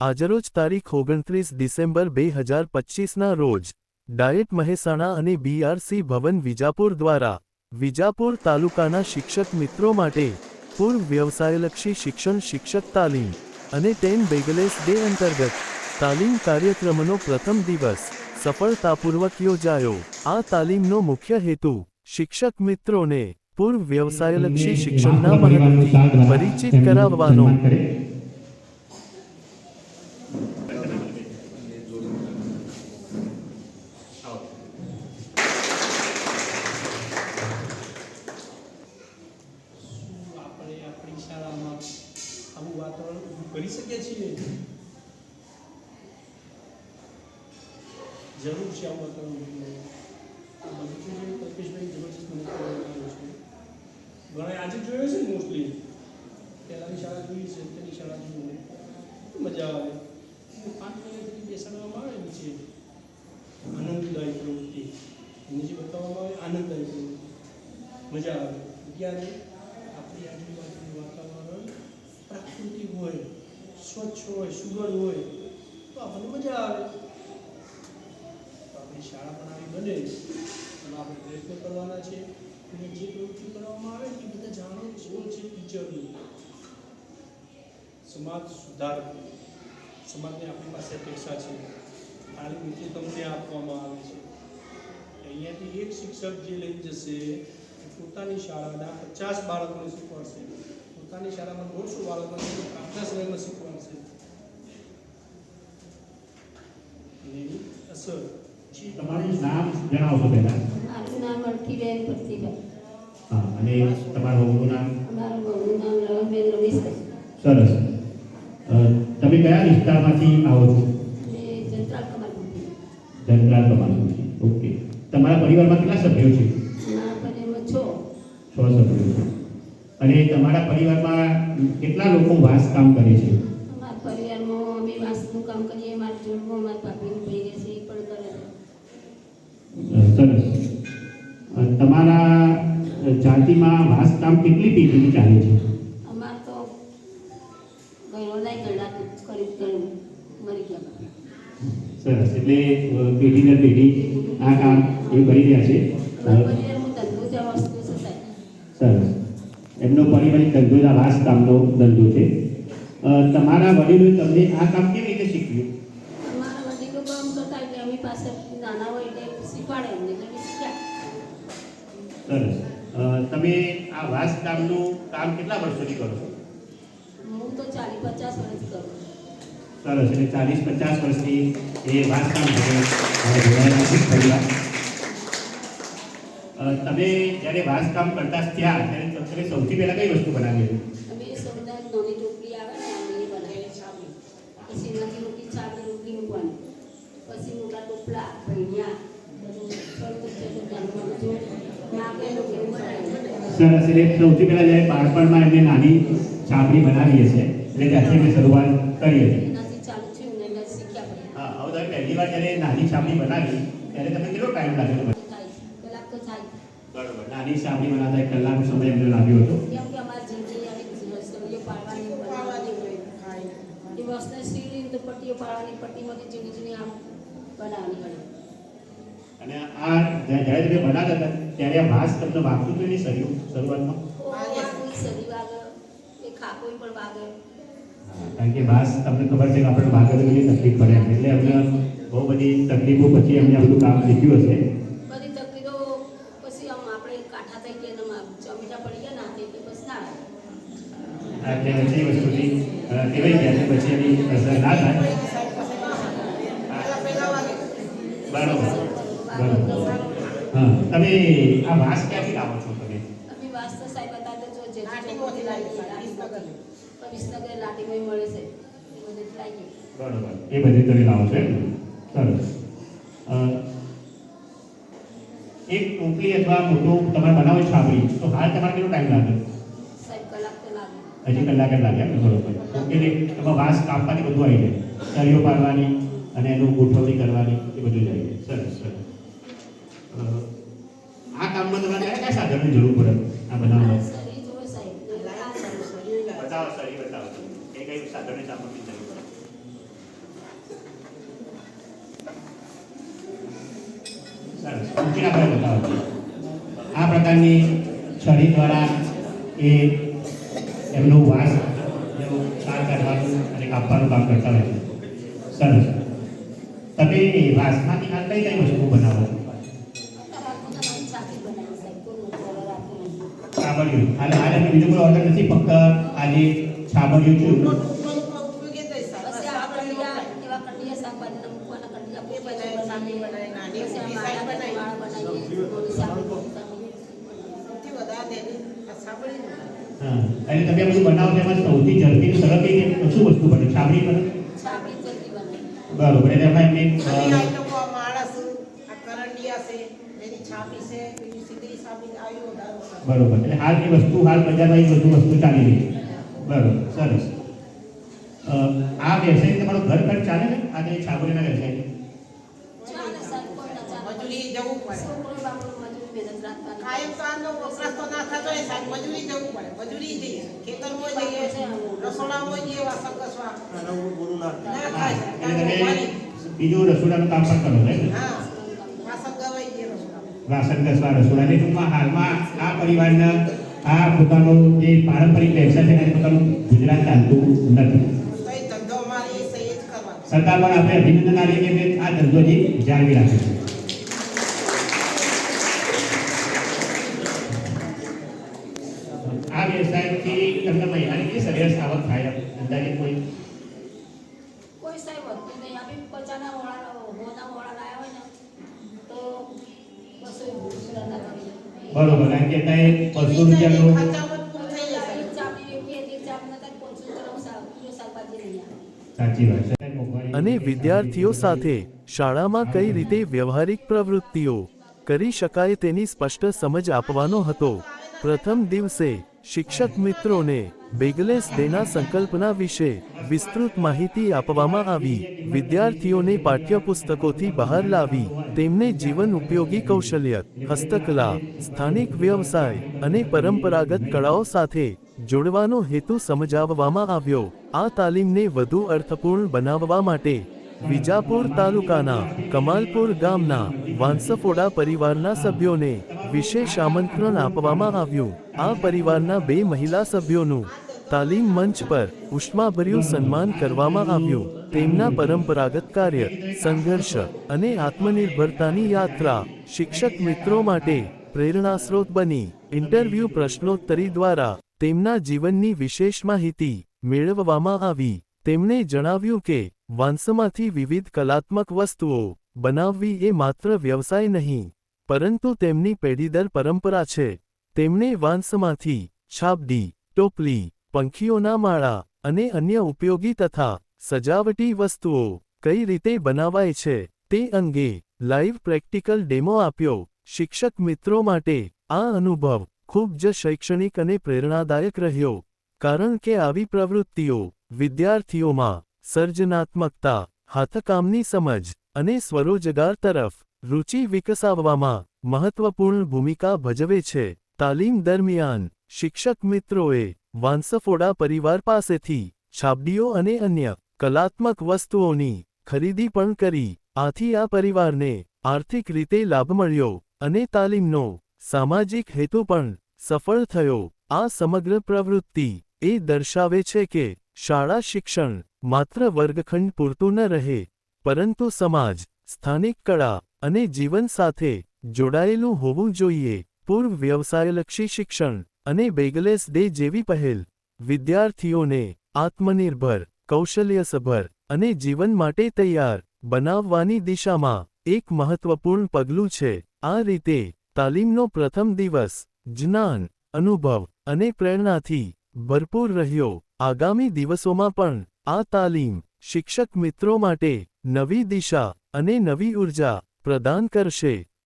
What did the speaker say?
આજરોજ તારીખ ઓગણત્રીસ ડિસેમ્બર બે હજાર પચીસના રોજ ડાયેટ મહેસાણા અને બીઆરસી ભવન વિજાપુર દ્વારા વિજાપુર તાલુકાના શિક્ષક મિત્રો માટે પૂર્વ વ્યવસાયલક્ષી શિક્ષણ શિક્ષક તાલીમ અને ટેન બેગલેસ ડે અંતર્ગત તાલીમ કાર્યક્રમનો પ્રથમ દિવસ સફળતાપૂર્વક યોજાયો. આ તાલીમનો મુખ્ય હેતુ શિક્ષક મિત્રોને પૂર્વ વ્યવસાયલક્ષી શિક્ષણના મહત્વથી પરિચિત કરાવવાનો શું આપણે આપણી શાળામાં આવું વાતાવરણ ઊભું કરી શકીએ છીએ? જરૂર છે આવું વાતાવરણ આ જોઈએ કલ્પેશભાઈ જબરજસ્ત કહેવામાં આવ્યું છે. ઘણા આજે જોયો છે શાળા જોઈ છે તેની શાળા જોઈને. મજા આવે? પાંચ વાગ્યાથી બેસાડવામાં આવે નીચે. આનંદદાયી પ્રવૃત્તિ. નીચે બતાવવામાં આવે આનંદદાયી મજા આવે. ત્યારે આપણી આજુબાજુનું વાતાવરણ પ્રાકૃતિક હોય સ્વચ્છ હોય, સુગંધ હોય, તો આપણને મજા આવે. તો આપણી શાળા પણ આવી બને અને આપણે પ્રયત્નો કરવાના છે. અને જે પ્રવૃત્તિ કરવામાં આવે એ બધા જાણો રોલ છે ટીચરનું. સમાજ સુધાર સમાજની આપણી પાસે અપેક્ષા છે. તાલીમ નીતિ તમને આપવામાં આવે છે. અહીંયાથી એક શિક્ષક જે લઈ જશે, એ પોતાની શાળાના પચાસ બાળકોને શીખવાડશે પોતાની શાળામાં દોડશું બાળકોને પ્રાર્થના સમયમાં શીખવાડશે. અસર તમારું નામ જણાવશો પહેલા. મારું નામ અર્થીબેન પ્રતિભા હા અને તમારું વહુનું નામ? અમારું બહુનું નામ રવનબેન રમેશભાઈ સરસ. તમે કયા વિસ્તારમાંથી આવો છો? જંત્રાલ કમાલપુરથી. ઓકે. તમારા પરિવારમાં કેટલા સભ્યો છે? મારા પરિવારમાં છો. છ સભ્યો છે. અને તમારા પરિવારમાં કેટલા લોકો વાસ કામ કરે છે? અમારા પરિવારમાં અમે વાસનું કામ કરીએ મારા જોડમાં મારા ભાભીનું ભાઈ રહે છે એ પણ કરે છે. સરસ. તમારા જાતિમાં વાસ કામ કેટલી પેઢી ચાલે છે? અમારે તો ગયો નહીં કલાક કરી મરી ગયા સરસ. એટલે પેઢી દર પેઢી આ કામ એ કરી રહ્યા છે. પારિવારિક ધંધો જ આ વાસ કામનો ધંધો છે. તમારા વડીલોએ તમને આ કામ કેવી રીતે શીખ્યું? અમારા વડીલો કામ કરતા એટલે અમે પાસે નાના હોય એટલે શીખવાડે અમને એટલે શીખ્યા. સરસ. તમે આ વાસ કામનું કામ કેટલા વર્ષોથી કરો છો? હું તો ચાલીસ પચાસ વર્ષ કરું સરસ. એટલે ચાલીસ પચાસ વર્ષથી એ વાસ કામ જોડાયેલા છે પરિવાર. તમે જ્યારે વાસ કામ કરતા ત્યાં ત્યારે તમે સૌથી પહેલા કઈ વસ્તુ બનાવી હતી? પછી મોટી ટોપલા સરસ એટલે સૌથી પહેલા જ્યારે બાળપણમાં એમને નાની છાપડી બનાવીએ છીએ એટલે ત્યાંથી અમે શરૂઆત કરીએ પડે હા હવે તમે પહેલી વાર જ્યારે નાની છાપડી બનાવી ત્યારે તમને કેટલો ટાઈમ લાગ્યો થાય બરોબર નાની છાપડી બનાતા એક કલાકનો સમય એમને લાગ્યો હતો. કેમ કે અમારી જિંદગી આવી સળીઓ પાડવાની બનાવવાની હોય એ વસ્તુ સીડી તો પટ્ટીઓ પાડવાની પટ્ટીમાંથી જૂની જૂની આમ બનાવવાની હોય. અને આ જ્યાં- જ્યારે તમે બનાવતા હતા ત્યારે આ વાસ તમને વાગતું તો નહીં શરૂ શરૂઆતમાં? કારણ કે વાસ તમને ખબર છે કે આપણે વાગે તકલીફ પડે એટલે અમને બહુ બધી તકલીફો પછી એમને આ બધું કામ શીખ્યું હશે બધી તકલીફો પછી આમ આપણે કાંઠા થઈ ગયા ને આમ જમીના પડી ગયા ને હાથે એટલે પછી ના આવે એટલે બધી વસ્તુથી કહેવાય ગયા છે પછી એની અસર ના થાય. બરાબર. બરોબર. હા તમે આ વાસ ક્યાંથી લાવો છો તમે? અમે વાસ્તુ સાહેબ હતા તો જો જે વિસનગર લાટીમાં મળે છે એ બધું લાવી બરોબર. એ બધી તમે લાવો છો એમ? સરસ. એક ટોપલી અથવા મોટું તમારે બનાવો છાપડી તો હાલ તમારે કેટલો ટાઈમ લાગે? હજી કલાક જ લાગ્યા બરોબર ઓકે એમાં વાસ કાપવાની બધું આવી જાય. સળીઓ પાડવાની અને એનું ગોઠવણી કરવાની એ બધું જ આવી જાય. સરસ સરસ. આ કામમાં તમારે કયા કયા સાધનની જરૂર પડે? આ બનાવવા? બતાવો સરી બતાવો. કઈ કઈ સાધનની સામગ્રી સરસ. ઊંચીના ભાઈ આ પ્રકારની છડી દ્વારા એ એમનું વાસ એનું કાઢવાનું અને કાપવાનું કામ કરતા હોય છે. સરસ. તમે વાસમાંથી આ કઈ કઈ વસ્તુ બનાવો? છાબડિયું અને એમને બીજો કોઈ ઓર્ડર નથી? ફક્ત આજે છાબડિયું છે પછી આ કંડિયા એવા કંડિયા શાકભાજીના મૂકવાના કંડિયા પોતે જ બનાવીએ. પછી આ માળા માળા બનાવીએ. થોડી સાબુની હા અને તમે આ બધું બનાવો છો એમાં સૌથી ઝડપી અને સરળ કઈ કઈ- શું વસ્તુ બને? છાબડી બને. બરોબર. એટલે એમાં એમની. બરોબર. એટલે હાલ એ વસ્તુ હાલ બજારમાં એ બધું વસ્તુ ચાલી રહી બરોબર. સરસ. આ વ્યવસાય તમારો ઘર ખર્ચ ચાલે ને આ છાબડીના વ્યવસાય ચાલે સાહેબ કોઈ ના ચાલે. મજૂરી જવું પડે છોકરો બાપડો મજૂરી મહેનત રાખવાની. કાયમ આનો વપરાશ તો ના થતો હોય સાહેબ મજૂરી જવું પડે. મજૂરી જઈએ. ખેતરમાં જઈએ રસોડામાં જઈએ વાસણ ના થાય. બીજું રસોડાનું કામ પણ કરો છો હા વાસણ ગવાઈ જઈએ રસોડામાં. વાસણ ઘસવા રસોડા ટૂંકમાં હાલમાં આ પરિવારના આ પોતાનો જે પારંપરિક વ્યવસાય છે એને પોતાનું ગુજરાત ચાલતું નથી. તો એ ધંધો અમારી સહી જ કરવાનો. સરકાર પણ આપણે અભિનંદન આપીએ કે આ ધંધો જે જાળવી રાખે છે. આ વ્યવસાયથી તમને મહિનાની કેટલી સરેરાશ આવક થાય અંદાજે કોઈ? સાહેબ વધતું નહીં પચાના લાયા હોય ને તો બસો. બરોબર કારણ કે બસો રૂપિયાનો અને વિદ્યાર્થીઓ સાથે શાળામાં કઈ રીતે વ્યવહારિક પ્રવૃત્તિઓ કરી શકાય તેની સ્પષ્ટ સમજ આપવાનો હતો. પ્રથમ દિવસે શિક્ષક મિત્રોને બેગલેસ ડેના સંકલ્પના વિશે વિસ્તૃત માહિતી આપવામાં આવી. વિદ્યાર્થીઓને પાઠ્યપુસ્તકોથી બહાર લાવી તેમને જીવન ઉપયોગી કૌશલ્ય, હસ્તકલા, સ્થાનિક વ્યવસાય અને પરંપરાગત કળાઓ સાથે જોડવાનો હેતુ સમજાવવામાં આવ્યો. આ તાલીમને વધુ અર્થપૂર્ણ બનાવવા માટે વિજાપુર તાલુકાના કમાલપુર ગામના વાંસફોડા પરિવારના સભ્યોને વિશેષ આમંત્રણ આપવામાં આવ્યું. આ પરિવારના બે મહિલા સભ્યોનું તાલીમ મંચ પર ઉષ્માભર્યું સન્માન કરવામાં આવ્યું. તેમના પરંપરાગત કાર્ય, સંઘર્ષ અને આત્મનિર્ભરતાની યાત્રા શિક્ષક મિત્રો માટે પ્રેરણાસ્ત્રોત બની. ઇન્ટરવ્યૂ પ્રશ્નોત્તરી દ્વારા તેમના જીવનની વિશેષ માહિતી મેળવવામાં આવી. તેમણે જણાવ્યું કે, વાંસમાંથી વિવિધ કલાત્મક વસ્તુઓ બનાવવી એ માત્ર વ્યવસાય નહીં, પરંતુ તેમની પેઢીદર પરંપરા છે. તેમણે વાંસમાંથી છાબડી ટોપલી, પંખીઓના માળા અને અન્ય ઉપયોગી તથા સજાવટી વસ્તુઓ કઈ રીતે બનાવાય છે તે અંગે લાઈવ પ્રેક્ટિકલ ડેમો આપ્યો. શિક્ષક મિત્રો માટે આ અનુભવ ખૂબ જ શૈક્ષણિક અને પ્રેરણાદાયક રહ્યો, કારણ કે આવી પ્રવૃત્તિઓ વિદ્યાર્થીઓમાં સર્જનાત્મકતા, હાથકામની સમજ અને સ્વરોજગાર તરફ રુચિ વિકસાવવામાં મહત્વપૂર્ણ ભૂમિકા ભજવે છે. તાલીમ દરમિયાન શિક્ષક મિત્રોએ વાંસફોડા પરિવાર પાસેથી છાબડીઓ અને અન્ય કલાત્મક વસ્તુઓની ખરીદી પણ કરી. આથી આ પરિવારને આર્થિક રીતે લાભ મળ્યો અને તાલીમનો સામાજિક હેતુ પણ સફળ થયો. આ સમગ્ર પ્રવૃત્તિ એ દર્શાવે છે કે શાળા શિક્ષણ માત્ર વર્ગખંડ પૂરતું ન રહે, પરંતુ સમાજ, સ્થાનિક કળા અને જીવન સાથે જોડાયેલું હોવું જોઈએ. પૂર્વ વ્યવસાયલક્ષી શિક્ષણ અને બેગલેસ ડે જેવી પહેલ. વિદ્યાર્થીઓને આત્મનિર્ભર, કૌશલ્યસભર અને જીવન માટે તૈયાર બનાવવાની દિશામાં એક મહત્વપૂર્ણ પગલું છે. આ રીતે તાલીમનો પ્રથમ દિવસ જ્ઞાન, અનુભવ અને પ્રેરણાથી ભરપૂર રહ્યો. આગામી દિવસોમાં પણ આ તાલીમ શિક્ષક મિત્રો માટે નવી દિશા અને નવી ઊર્જા પ્રદાન કરશે.